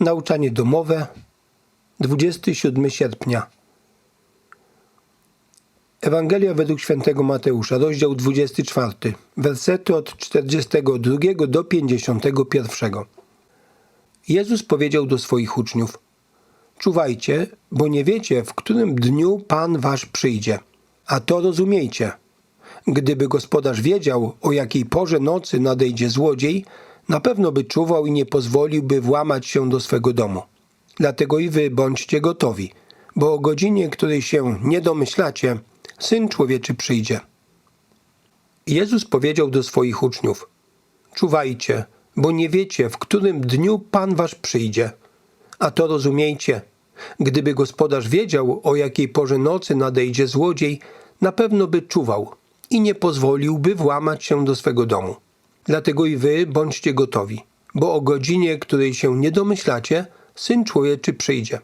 Nauczanie domowe 27 sierpnia. Ewangelia według świętego Mateusza, rozdział 24, wersety od 42 do 51. Jezus powiedział do swoich uczniów: Czuwajcie, bo nie wiecie, w którym dniu Pan wasz przyjdzie. A to rozumiejcie. Gdyby gospodarz wiedział, o jakiej porze nocy nadejdzie złodziej, na pewno by czuwał i nie pozwoliłby włamać się do swego domu. Dlatego i wy bądźcie gotowi, bo o godzinie, której się nie domyślacie, Syn Człowieczy przyjdzie. Jezus powiedział do swoich uczniów: Czuwajcie, bo nie wiecie, w którym dniu Pan wasz przyjdzie. A to rozumiejcie. Gdyby gospodarz wiedział, o jakiej porze nocy nadejdzie złodziej, na pewno by czuwał i nie pozwoliłby włamać się do swego domu. Dlatego i wy bądźcie gotowi, bo o godzinie, której się nie domyślacie, Syn Człowieczy przyjdzie.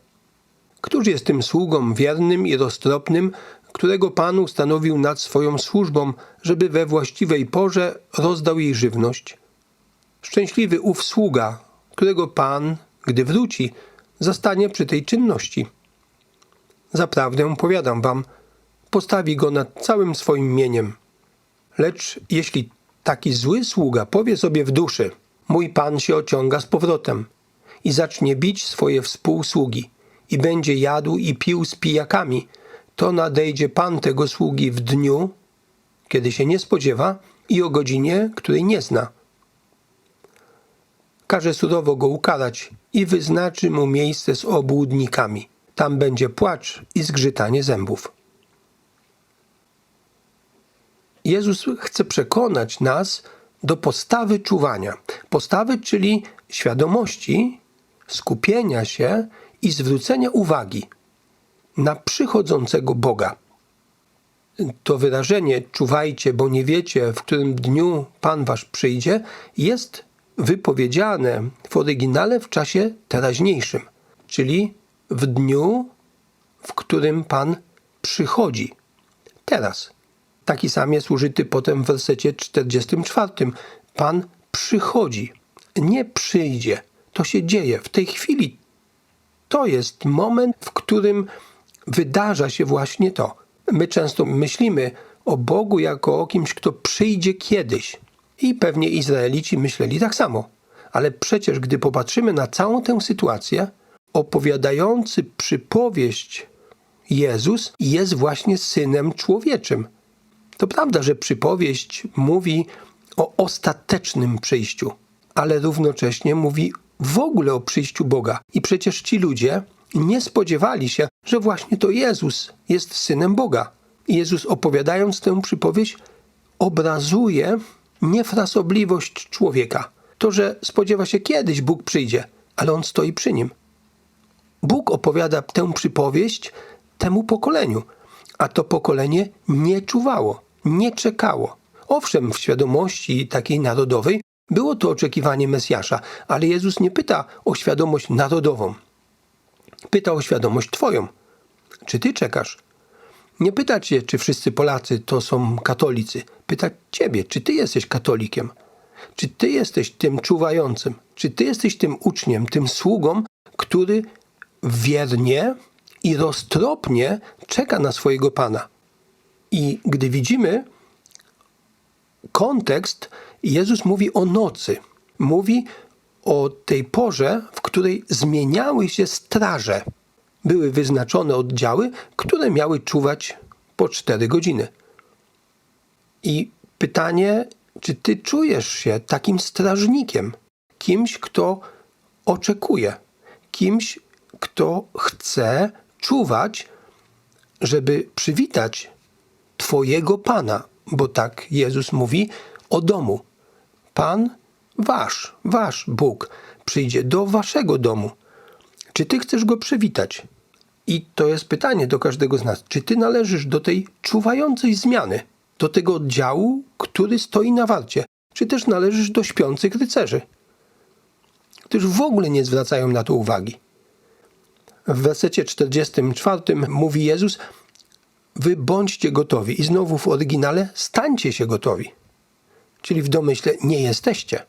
Któż jest tym sługą wiernym i roztropnym, którego Pan ustanowił nad swoją służbą, żeby we właściwej porze rozdał jej żywność? Szczęśliwy ów sługa, którego Pan, gdy wróci, zastanie przy tej czynności. Zaprawdę powiadam wam, postawi go nad całym swoim mieniem. Lecz jeśli taki zły sługa powie sobie w duszy, mój Pan się ociąga z powrotem i zacznie bić swoje współsługi i będzie jadł i pił z pijakami, to nadejdzie Pan tego sługi w dniu, kiedy się nie spodziewa i o godzinie, której nie zna. Każe surowo go ukarać i wyznaczy mu miejsce z obłudnikami. Tam będzie płacz i zgrzytanie zębów. Jezus chce przekonać nas do postawy czuwania. Postawy, czyli świadomości, skupienia się i zwrócenia uwagi na przychodzącego Boga. To wyrażenie czuwajcie, bo nie wiecie, w którym dniu Pan wasz przyjdzie, jest wypowiedziane w oryginale w czasie teraźniejszym, czyli w dniu, w którym Pan przychodzi. Teraz. Taki sam jest użyty potem w wersecie 44. Pan przychodzi, nie przyjdzie. To się dzieje w tej chwili. To jest moment, w którym wydarza się właśnie to. My często myślimy o Bogu jako o kimś, kto przyjdzie kiedyś. I pewnie Izraelici myśleli tak samo. Ale przecież, gdy popatrzymy na całą tę sytuację, opowiadający przypowieść Jezus jest właśnie synem człowieczym. To prawda, że przypowieść mówi o ostatecznym przyjściu, ale równocześnie mówi w ogóle o przyjściu Boga. I przecież ci ludzie nie spodziewali się, że właśnie to Jezus jest synem Boga. Jezus opowiadając tę przypowieść obrazuje niefrasobliwość człowieka. To, że spodziewa się kiedyś Bóg przyjdzie, ale on stoi przy nim. Bóg opowiada tę przypowieść temu pokoleniu, a to pokolenie nie czuwało, nie czekało. Owszem, w świadomości takiej narodowej było to oczekiwanie Mesjasza, ale Jezus nie pyta o świadomość narodową. Pyta o świadomość Twoją. Czy Ty czekasz? Nie pyta Cię, czy wszyscy Polacy to są katolicy. Pyta Ciebie, czy Ty jesteś katolikiem. Czy Ty jesteś tym czuwającym. Czy Ty jesteś tym uczniem, tym sługą, który wiernie i roztropnie czeka na swojego Pana. I gdy widzimy kontekst, Jezus mówi o nocy. Mówi o tej porze, w której zmieniały się straże. Były wyznaczone oddziały, które miały czuwać po cztery godziny. I pytanie, czy ty czujesz się takim strażnikiem, kimś, kto oczekuje, kimś, kto chce czuwać, żeby przywitać Twojego Pana, bo tak Jezus mówi o domu. Pan wasz, wasz Bóg przyjdzie do waszego domu. Czy ty chcesz go przywitać? I to jest pytanie do każdego z nas. Czy ty należysz do tej czuwającej zmiany, do tego oddziału, który stoi na warcie? Czy też należysz do śpiących rycerzy, którzy w ogóle nie zwracają na to uwagi? W wersecie 44 mówi Jezus: Wy bądźcie gotowi. I znowu w oryginale stańcie się gotowi. Czyli w domyśle nie jesteście.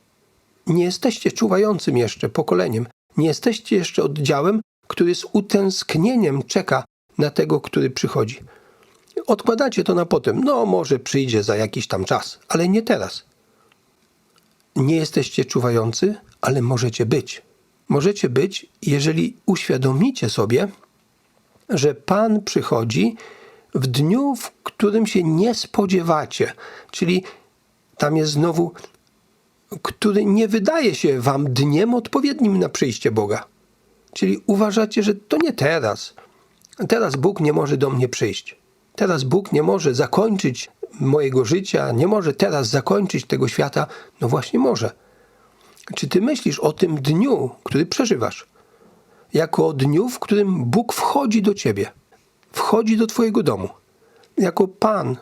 Nie jesteście czuwającym jeszcze pokoleniem. Nie jesteście jeszcze oddziałem, który z utęsknieniem czeka na tego, który przychodzi. Odkładacie to na potem. No, może przyjdzie za jakiś tam czas, ale nie teraz. Nie jesteście czuwający, ale możecie być. Możecie być, jeżeli uświadomicie sobie, że Pan przychodzi w dniu, w którym się nie spodziewacie. Czyli tam jest znowu, który nie wydaje się wam dniem odpowiednim na przyjście Boga. Czyli uważacie, że to nie teraz. Teraz Bóg nie może do mnie przyjść. Teraz Bóg nie może zakończyć mojego życia, nie może teraz zakończyć tego świata. No właśnie może. Czy ty myślisz o tym dniu, który przeżywasz, jako o dniu, w którym Bóg wchodzi do ciebie, wchodzi do twojego domu, jako Pan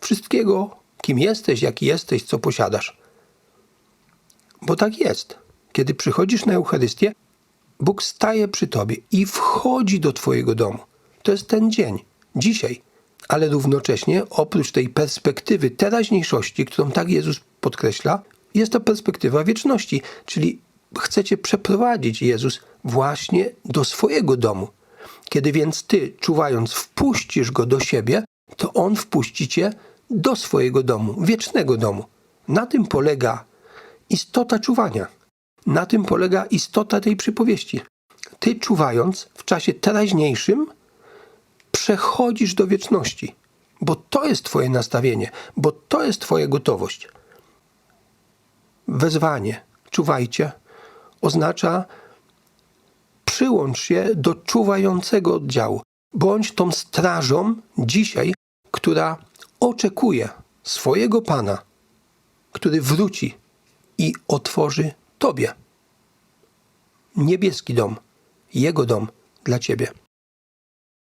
wszystkiego, kim jesteś, jaki jesteś, co posiadasz? Bo tak jest. Kiedy przychodzisz na Eucharystię, Bóg staje przy tobie i wchodzi do twojego domu. To jest ten dzień, dzisiaj. Ale równocześnie, oprócz tej perspektywy teraźniejszości, którą tak Jezus podkreśla, jest to perspektywa wieczności, czyli chcecie przeprowadzić Jezus właśnie do swojego domu. Kiedy więc ty, czuwając, wpuścisz go do siebie, to on wpuści cię do swojego domu, wiecznego domu. Na tym polega istota czuwania. Na tym polega istota tej przypowieści. Ty, czuwając w czasie teraźniejszym, przechodzisz do wieczności, bo to jest Twoje nastawienie, bo to jest Twoja gotowość. Wezwanie, czuwajcie, oznacza przyłącz się do czuwającego oddziału. Bądź tą strażą dzisiaj, która oczekuje swojego Pana, który wróci i otworzy Tobie niebieski dom, Jego dom dla Ciebie.